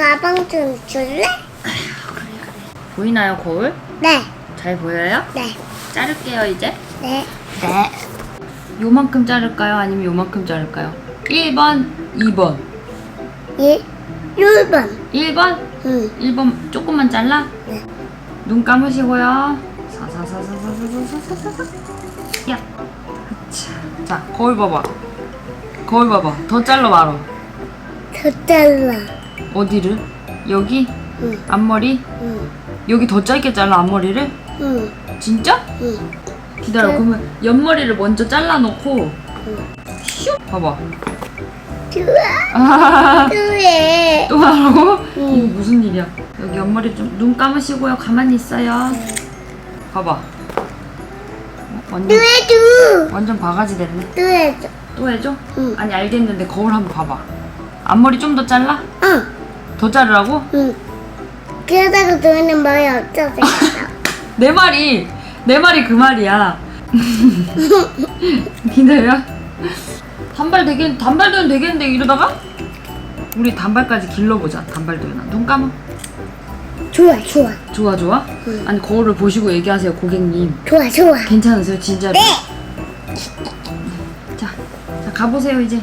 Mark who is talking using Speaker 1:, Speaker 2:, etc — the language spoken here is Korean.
Speaker 1: 가방 좀 줄래?
Speaker 2: 보이나요 거울?
Speaker 1: 네,
Speaker 2: 잘 보여요?
Speaker 1: 네,
Speaker 2: 자를게요 이제.
Speaker 1: 네.
Speaker 2: 네. 요만큼 자를까요? 아니면 요만큼 자를까요? 1번, 2번.
Speaker 1: 일, 1번.
Speaker 2: 1번?
Speaker 1: 응.
Speaker 2: 1번 조금만 잘라?
Speaker 1: 네.
Speaker 2: 눈 감으시고요. 야. 자, 자, 거울 봐봐. 거울 봐봐. 더 잘라 말어.
Speaker 1: 더 잘라.
Speaker 2: 어디를? 여기?
Speaker 1: 응,
Speaker 2: 앞머리?
Speaker 1: 응,
Speaker 2: 여기 더 짧게 잘라 앞머리를?
Speaker 1: 응,
Speaker 2: 진짜?
Speaker 1: 응.
Speaker 2: 기다려.
Speaker 1: 네.
Speaker 2: 그러면 옆머리를 먼저 잘라놓고
Speaker 1: 응.
Speaker 2: 슉 봐봐.
Speaker 1: 좋아.
Speaker 2: 아,
Speaker 1: 그래.
Speaker 2: 또 하라고?
Speaker 1: 응.
Speaker 2: 이거 무슨 일이야? 여기 옆머리 좀 눈 감으시고요. 가만히 있어요. 봐봐. 어, 완전
Speaker 1: 누해줘.
Speaker 2: 완전 바가지 됐네.
Speaker 1: 누해줘.
Speaker 2: 또 해줘?
Speaker 1: 응.
Speaker 2: 아니 알겠는데 거울 한번 봐봐. 앞머리 좀 더 잘라?
Speaker 1: 응,
Speaker 2: 더 자르라고?
Speaker 1: 응. 그러다가 너는 머리 없어졌어.
Speaker 2: 내 말이 내 말이 그 말이야. 기다려. 단발 되겠 단발도는 되겠는데 이러다가 우리 단발까지 길러보자. 단발도연아. 눈 감아.
Speaker 1: 좋아, 좋아,
Speaker 2: 좋아 좋아?
Speaker 1: 응.
Speaker 2: 아니 거울을 보시고 얘기하세요 고객님.
Speaker 1: 좋아, 좋아.
Speaker 2: 괜찮으세요 진짜로?
Speaker 1: 네.
Speaker 2: 자, 자 가보세요 이제.